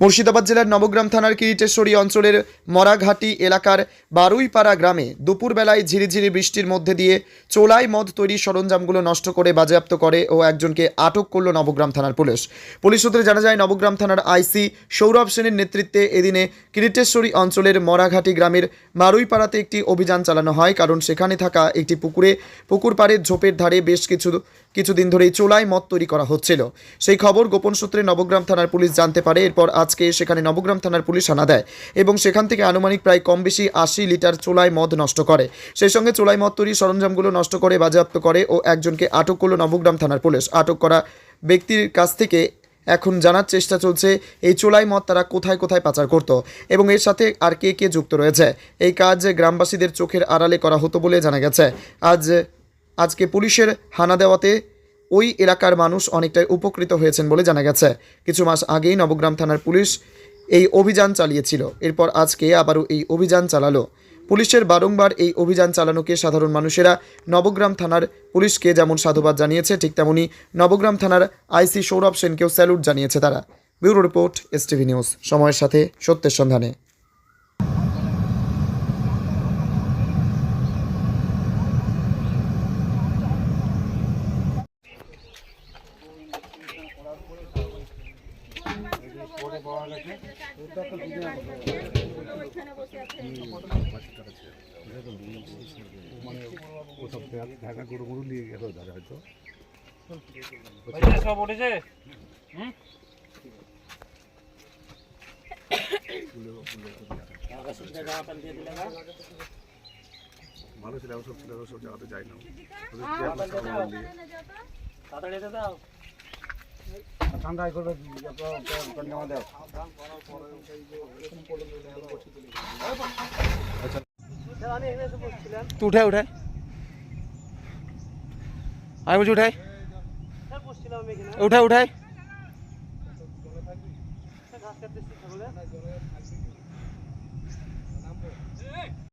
মুর্শিদাবাদ জেলার নবগ্রাম থানার কিরিটেশ্বরী অঞ্চলের মরাঘাটি এলাকার বারুইপাড়া গ্রামে দুপুরবেলায় ঝিরিঝিরি বৃষ্টির মধ্যে দিয়ে চোলাই মদ তৈরির সরঞ্জামগুলো নষ্ট করে বাজেয়াপ্ত করে ও একজনকে আটক করল নবগ্রাম থানার পুলিশ। পুলিশ সূত্রে জানা যায়, নবগ্রাম থানার আইসি সৌরভ সেনের নেতৃত্বে এদিনে কিরিটেশ্বরী অঞ্চলের মরাঘাটি গ্রামের মারুইপাড়াতে একটি অভিযান চালানো হয়, কারণ সেখানে থাকা একটি পুকুরে, পুকুর পাড়ের ঝোপের ধারে বেশ কিছু, কিছুদিন ধরেই চোলাই মদ তৈরি করা হচ্ছিল। সেই খবর গোপন সূত্রে নবগ্রাম থানার পুলিশ জানতে পারে। এরপর আজকে সেখানে নবগ্রাম থানার পুলিশ হানা দেয় এবং সেখান থেকে আনুমানিক প্রায় কম বেশি আশি লিটার চোলাই মদ নষ্ট করে। সেই সঙ্গে চোলাই মদ তৈরির সরঞ্জামগুলো নষ্ট করে বাজেয়াপ্ত করে ও একজনকে আটক করল নবগ্রাম থানার পুলিশ। আটক করা ব্যক্তির কাছ থেকে এখন জানার চেষ্টা চলছে, এই চোলাই মদ তারা কোথায় কোথায় পাচার করত এবং এর সাথে আর কে কে যুক্ত রয়েছে? এই কাজ গ্রামবাসীদের চোখের আড়ালে করা হতো বলে জানা গেছে। আজ, আজকে পুলিশের হানা দেওয়াতে ওই এলাকার মানুষ অনেকটাই উপকৃত হয়েছেন বলে জানা গেছে। কিছু মাস আগেই নবগ্রাম থানার পুলিশ এই অভিযান চালিয়েছিল। এরপর আজকে আবারও এই অভিযান চালালো। পুলিশের বারংবার এই অভিযান চালানোকে সাধারণ মানুষেরা নবগ্রাম থানার পুলিশকে যেমন সাধুবাদ জানিয়েছে, ঠিক তেমনি নবগ্রাম থানার আইসি সৌরভ সেনকেও স্যালুট জানিয়েছে তারা। Bureau report S news. সময়ের সাথে সত্যের সন্ধানে। ওসব ঢাকা গরু গরু নিয়ে গেল দাদা হয়তো সব উঠেছে মানুষের ওসব ছিল ওসব জায়গাতে যায় না তাড়াতাড়ি দাও। ঠান্ডায় করবে তুই উঠায় উঠায় আমি বলছি উঠায় উঠায় উঠায় ঘাস কাটতে